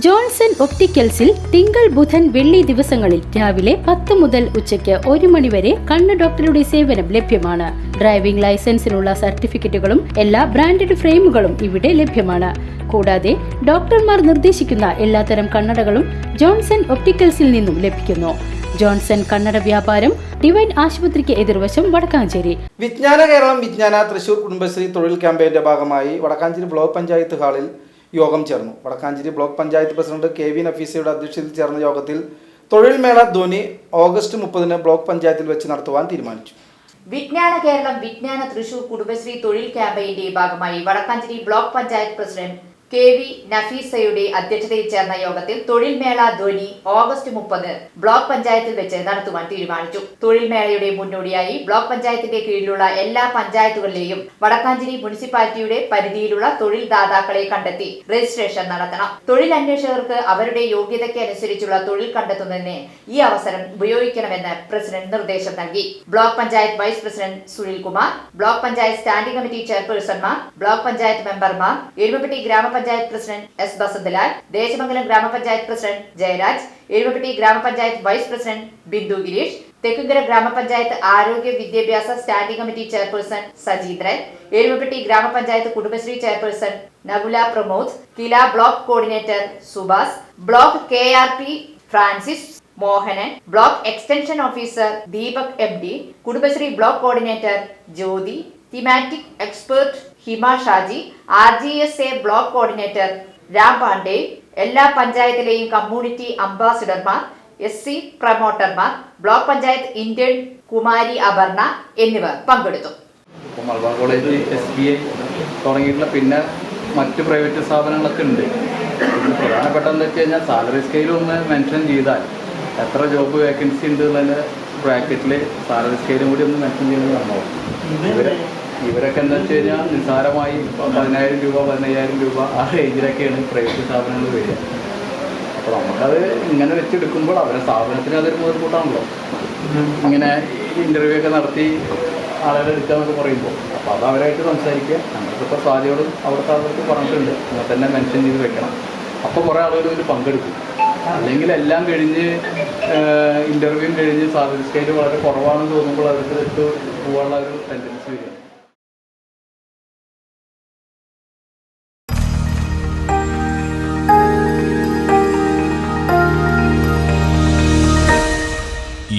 Johnson ഒപ്റ്റിക്കൽസിൽ തിങ്കൾ ബുധൻ വെള്ളി ദിവസങ്ങളിൽ രാവിലെ പത്ത് മുതൽ ഉച്ചയ്ക്ക് ഒരു മണിവരെ കണ്ണ് ഡോക്ടറുടെ സേവനം ലഭ്യമാണ്. ഡ്രൈവിംഗ് ലൈസൻസിനുള്ള സർട്ടിഫിക്കറ്റുകളും എല്ലാ ബ്രാൻഡഡ് ഫ്രെയിമുകളും ഇവിടെ ലഭ്യമാണ്. കൂടാതെ ഡോക്ടർമാർ നിർദ്ദേശിക്കുന്ന എല്ലാത്തരം കണ്ണടകളും ജോൺസൺ ഒപ്റ്റിക്കൽസിൽ നിന്നും ലഭിക്കുന്നു. ജോൺസൺ കണ്ണട വ്യാപാരം ഡിവൈൻ ആശുപത്രിക്ക് എതിർവശം വടക്കാഞ്ചേരി. വിജ്ഞാന കേരളം വിജ്ഞാന തൃശൂർ കുടുംബശ്രീ തൊഴിൽ ക്യാമ്പയിന്റെ ഭാഗമായി വടക്കാഞ്ചേരി ബ്ലോക്ക് പഞ്ചായത്ത് ഹാളിൽ യോഗം ചേർന്നു. Vadakkanchery block panchayat president K V നഫീസയുടെ അധ്യക്ഷതയിൽ ചേർന്ന യോഗത്തിൽ തൊഴിൽമേള ധ്വനി ഓഗസ്റ്റ് മുപ്പതിന് ബ്ലോക്ക് പഞ്ചായത്തിൽ വെച്ച് നടത്തുവാൻ തീരുമാനിച്ചു. വിജ്ഞാന കേരളം വിജ്ഞാന തൃശൂർ കുടുംബശ്രീ തൊഴിൽ ക്യാമ്പയിന്റെ ഭാഗമായി Vadakkanchery block panchayat president K V നഫീസയുടെ അധ്യക്ഷതയിൽ ചേർന്ന യോഗത്തിൽ തൊഴിൽ മേള ധ്വനി ഓഗസ്റ്റ് മുപ്പത് ബ്ലോക്ക് പഞ്ചായത്തിൽ വെച്ച് നടത്തുവാൻ തീരുമാനിച്ചു. തൊഴിൽ മേളയുടെ മുന്നോടിയായി ബ്ലോക്ക് പഞ്ചായത്തിന്റെ കീഴിലുള്ള എല്ലാ പഞ്ചായത്തുകളിലെയും വടക്കാഞ്ചേരി മുനിസിപ്പാലിറ്റിയുടെ പരിധിയിലുള്ള തൊഴിൽദാതാക്കളെ കണ്ടെത്തി രജിസ്ട്രേഷൻ നടത്തണം. തൊഴിൽ അന്വേഷകർക്ക് അവരുടെ യോഗ്യതയ്ക്ക് അനുസരിച്ചുള്ള തൊഴിൽ കണ്ടെത്തുന്നതിന് ഈ അവസരം ഉപയോഗിക്കണമെന്ന് പ്രസിഡന്റ് നിർദ്ദേശം നൽകി. Block panchayat vice president Sunil Kumar block panchayat standing committee ചെയർപേഴ്സൺമാർ block panchayat മെമ്പർമാർ എരുമപ്പെട്ടി ഗ്രാമപഞ്ചായത്ത് പ്രസിഡന്റ് എസ് ബസന്തലാൽ ദേശമംഗലം ഗ്രാമപഞ്ചായത്ത് പ്രസിഡന്റ് ജയരാജ് എരുമപ്പെട്ടി ഗ്രാമപഞ്ചായത്ത് വൈസ് പ്രസിഡന്റ് ബിന്ദു ഗിരീഷ് തെക്കുംകര ഗ്രാമപഞ്ചായത്ത് ആരോഗ്യ വിദ്യാഭ്യാസ standing committee chairperson Sajeendran Erumapetty ഗ്രാമപഞ്ചായത്ത് Kudumbashree chairperson Nakula Pramod KILA block coordinator Subhas block K R P Francis Mohanan block extension officer Deepak M D Kudumbashree block coordinator Jyothi thematic expert Hima Shaji R G S A block coordinator Ram Pandey എല്ലാ പഞ്ചായത്തിലെയും community അംബാസിഡർമാർ S C പ്രമോട്ടർമാർ block panchayat Indian Kumari Aparna എന്നിവർ പങ്കെടുത്തു. ഇപ്പോൾ Malabar college S B I തുടങ്ങിയിട്ടുള്ള പിന്നെ മറ്റ് പ്രൈവറ്റ് സ്ഥാപനങ്ങളൊക്കെ ഉണ്ട്. പ്രധാനപ്പെട്ടതെന്ന് വെച്ച് കഴിഞ്ഞാൽ സാലറി സ്കെയിൽ ഒന്ന് മെൻഷൻ ചെയ്താൽ എത്ര ജോബ് വേക്കൻസി ഉണ്ട് എന്നുള്ളതിന്റെ ബ്രാക്കറ്റിൽ സാലറി സ്കെയിലും കൂടി ഒന്ന് മെൻഷൻ ചെയ്യുന്നത് നന്നാവും. ഇവരൊക്കെ എന്താ വെച്ച് കഴിഞ്ഞാൽ നിസ്സാരമായി പതിനായിരം രൂപ പതിനയ്യായിരം രൂപ ആ റേഞ്ചിലൊക്കെയാണ് പ്രൈവറ്റ് സ്ഥാപനങ്ങൾ വരിക. അപ്പോൾ നമുക്കത് ഇങ്ങനെ വെച്ചെടുക്കുമ്പോൾ അവരെ സ്ഥാപനത്തിന് അതൊരു മുതൽക്കൂട്ടാണല്ലോ ഇങ്ങനെ ഇന്റർവ്യൂ ഒക്കെ നടത്തി ആളുകളെ എടുക്കുക എന്നൊക്കെ പറയുമ്പോൾ. അപ്പോൾ അത് അവരായിട്ട് സംസാരിക്കുക. നമ്മൾക്കിപ്പോൾ സ്വാതിയോടും അവിടുത്തെ ആളുകൾക്ക് പറഞ്ഞിട്ടുണ്ട്. അങ്ങനെ തന്നെ മെൻഷൻ ചെയ്ത് വെക്കണം. അപ്പോൾ കുറേ ആളുകൾ ഇതിൽ പങ്കെടുക്കും. അല്ലെങ്കിൽ എല്ലാം കഴിഞ്ഞ് ഇന്റർവ്യൂ കഴിഞ്ഞ് സ്കെയിൽ വളരെ കുറവാണെന്ന് തോന്നുമ്പോൾ അവർക്ക് പോകാനുള്ള ഒരു ടെൻഡൻസി വരിക